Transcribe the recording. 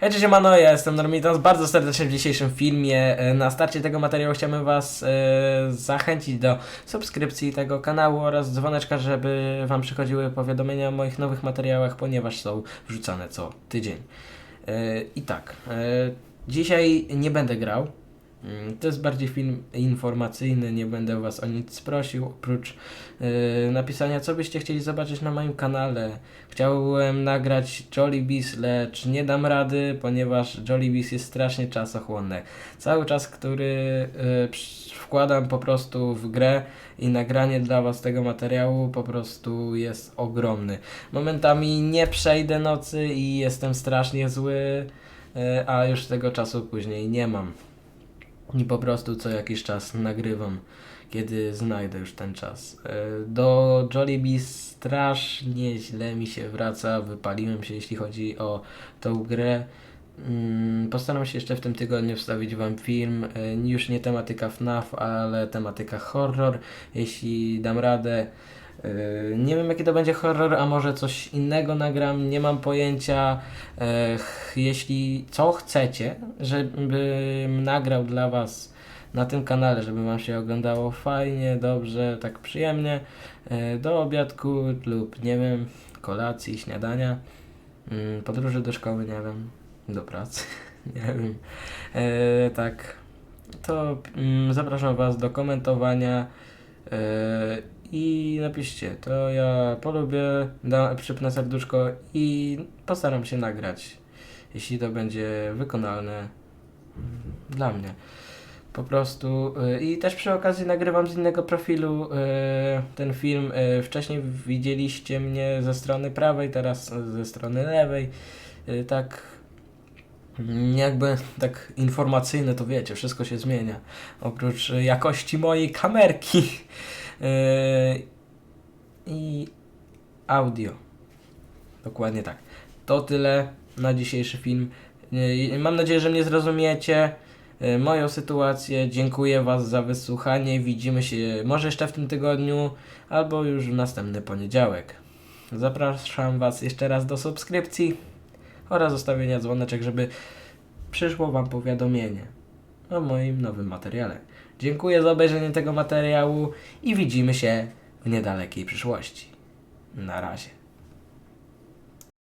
Hej, cześć, Mano, ja jestem Normitas, bardzo serdecznie w dzisiejszym filmie. E, Na starcie tego materiału chciałbym Was e, zachęcić do subskrypcji tego kanału oraz dzwoneczka, żeby Wam przychodziły powiadomienia o moich nowych materiałach, ponieważ są wrzucane co tydzień. E, I tak, e, dzisiaj nie będę grał. Mm, To jest bardziej film informacyjny, nie będę Was o nic prosił, oprócz e, napisania, co byście chcieli zobaczyć na moim kanale. Chciałem nagrać Jollibees, lecz nie dam rady, ponieważ Jollibees jest strasznie czasochłonne. Cały czas, który przy- wkładam po prostu w grę i nagranie dla Was tego materiału po prostu jest ogromny. Momentami nie przejdę nocy i jestem strasznie zły, e, a już tego czasu później nie mam. I po prostu co jakiś czas nagrywam, kiedy znajdę już ten czas. E, Do Jollibee strasznie źle mi się wraca, wypaliłem się jeśli chodzi o tą grę. Mm, Postaram się jeszcze w tym tygodniu wstawić Wam film, e, już nie tematyka FNAF, ale tematyka horror, jeśli dam radę. E, Nie wiem jaki to będzie horror, a może coś innego nagram, nie mam pojęcia. E, Jeśli co chcecie, żebym nagrał dla Was na tym kanale, żeby Wam się oglądało fajnie, dobrze, tak przyjemnie, e, do obiadku lub nie wiem, kolacji, śniadania, mm, podróży do szkoły, nie wiem, do pracy, nie wiem. Tak, to mm, zapraszam Was do komentowania. I napiszcie, to ja polubię, da, przypnę serduszko i postaram się nagrać, jeśli to będzie wykonalne dla mnie. Po prostu y, i też przy okazji nagrywam z innego profilu y, ten film. Y, wcześniej widzieliście mnie ze strony prawej, teraz ze strony lewej. Tak mm, jakby tak informacyjne to wiecie, wszystko się zmienia. Oprócz jakości mojej kamerki i audio. Dokładnie tak. To tyle na dzisiejszy film. Y, Mam nadzieję, że mnie zrozumiecie y, moją sytuację. Dziękuję Was za wysłuchanie. Widzimy się może jeszcze w tym tygodniu, albo już w następny poniedziałek. Zapraszam Was jeszcze raz do subskrypcji oraz zostawienia dzwoneczek, żeby przyszło Wam powiadomienie o moim nowym materiale. Dziękuję za obejrzenie tego materiału i widzimy się w niedalekiej przyszłości. Na razie.